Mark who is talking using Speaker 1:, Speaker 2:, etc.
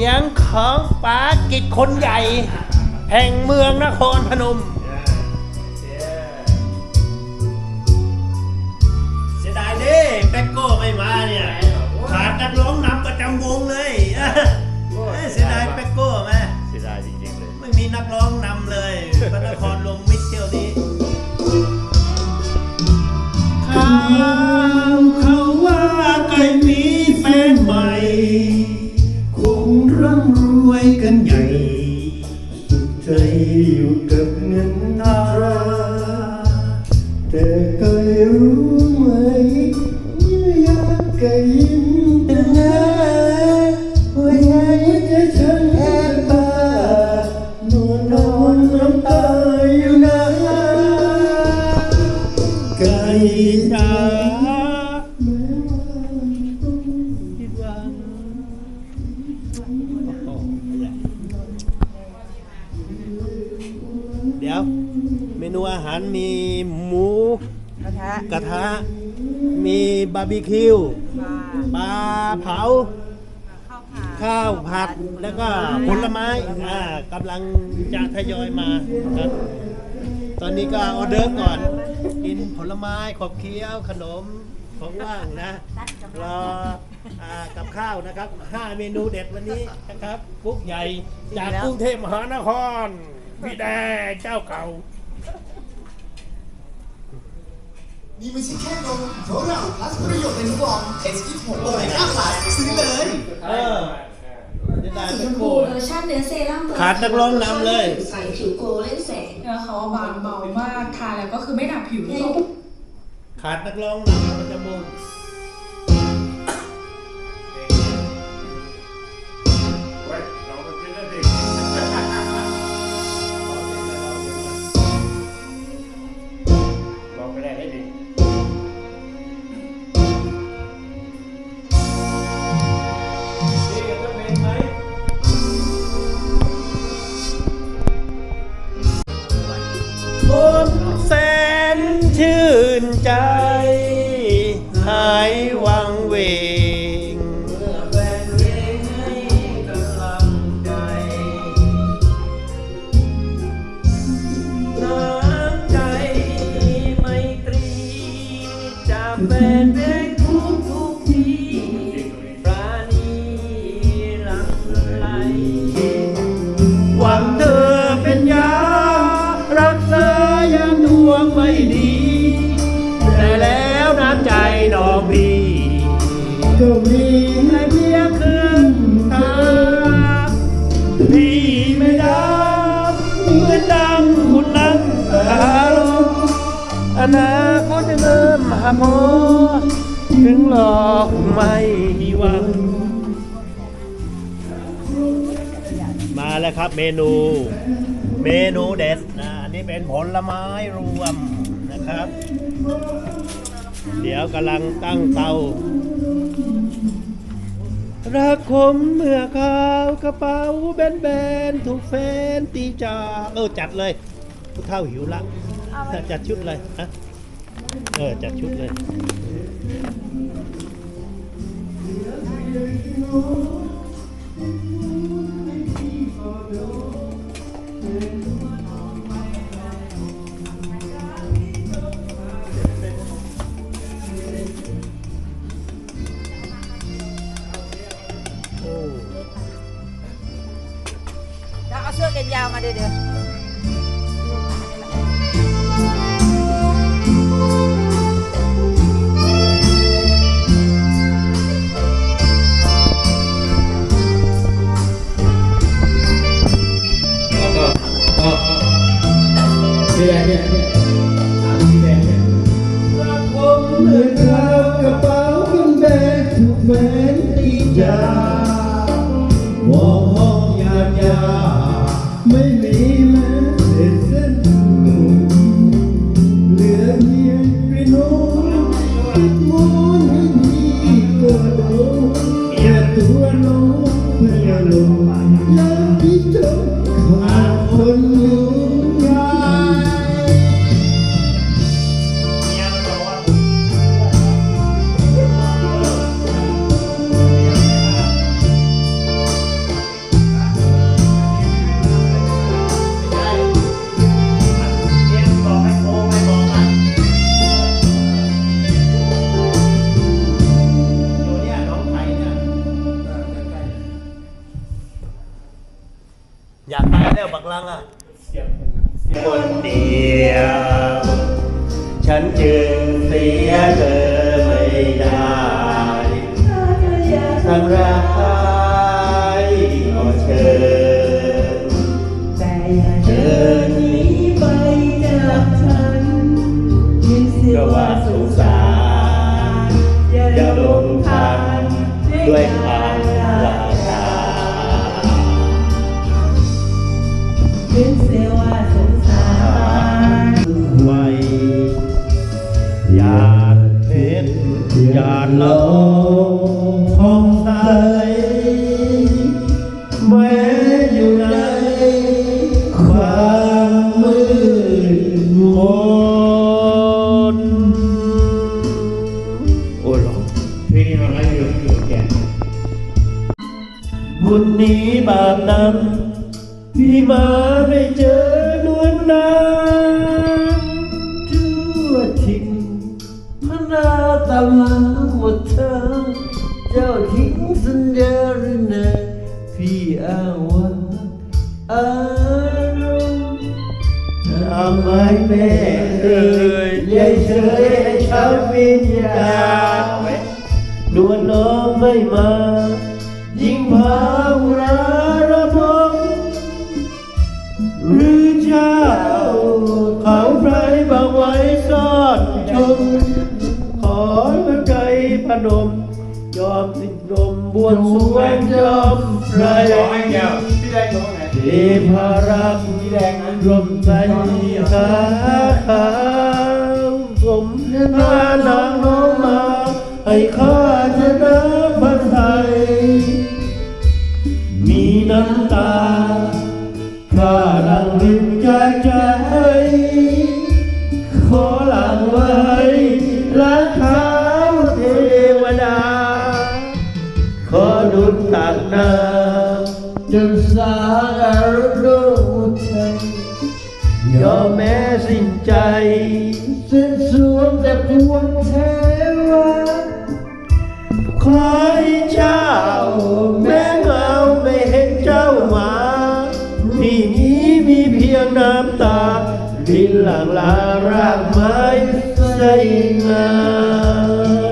Speaker 1: สียงของป๋ากิจคนใหญ่ แห่งเมืองนครพนม เสียดายเด้แบ็กโก้ไม่มาเนี่ยขาดนักร้องนำประจำวง นูอาหา
Speaker 2: รมีหมู
Speaker 3: กระทะ
Speaker 1: กระทะ มีบาร์บีคิว
Speaker 3: ปลา
Speaker 1: ปลาเผา
Speaker 3: ข้าวผัด
Speaker 1: ข้าวผัดแล้วก็ผลไม้อ่ากำลังจะทยอยมาครับ ตอนนี้ก็ออเดิร์ฟก่อน กินผลไม้ขบเคี้ยวขนมของว่างนะรออ่ากับข้าวนะครับ 5 เมนูเด็ดวันนี้นะครับกุ๊กใหญ่จากกรุงเทพมหานครพี่แดงเจ้าเก่า
Speaker 4: นี่ไม่ใช่แค่นมเพราะเราพลัสประโยชน์ในกล่องเอสกิโโอเมก้าพลัสซื้อเลย
Speaker 1: เออจะได้
Speaker 5: สีช
Speaker 1: เป็น
Speaker 5: ม
Speaker 1: โก
Speaker 5: พู
Speaker 1: น
Speaker 5: โลชั่นเนื้อเซรั่มเบอร์
Speaker 1: ขาดนักร้องนำเลย
Speaker 5: ใส่ผิวโกลเล่นแสง
Speaker 6: เนื้อเขาบางเบามากทานแล้วก็คือไม่หนักผิวเลย
Speaker 1: ขาดนักร้องนำประจำวง นาคตเริ่มหาโมถึงหลอกไม่มีหวัง มาแล้วครับเมนู เมนูเด็ดนะอันนี้เป็นผลไม้รวมนะครับ เดี๋ยวกำลังตั้งเตารักคมเมื่อข้าวกระเป๋าแบนๆถูกแฟนตีจาเออจัดเลยผู้เท่าหิวละ จัดชุดเลยฮะเออจัดชุ พื่อ
Speaker 3: ล
Speaker 2: งย อยากได้แล้วบังอะ
Speaker 1: คนเดียว ฉันจึงเสียเธอไม่ได้ทำร้าา
Speaker 7: ปนั้
Speaker 1: นพี่มาไม่เจอนวลนางทั่วทิ้งพนาตามาหมดเธอ เจ้าทิ้งสัญญาหรือไงพี่อ้างว่าอารมณ์ทำไมแม่เอ่ยยายเฉยให้ช้ำวิญญาณนวลน้องไม่มา ยิ่งพา พนม ยอมสิ้นลมบวชสวงยอมไร
Speaker 2: ร้องให้แก้วพี่แดงร้องไง
Speaker 1: เทพารักษ์รวมใจขาขาวสมพานางน้องมา ให้ข้าชนะ น้ำตา ดินหลังลารากไม้ใสงาม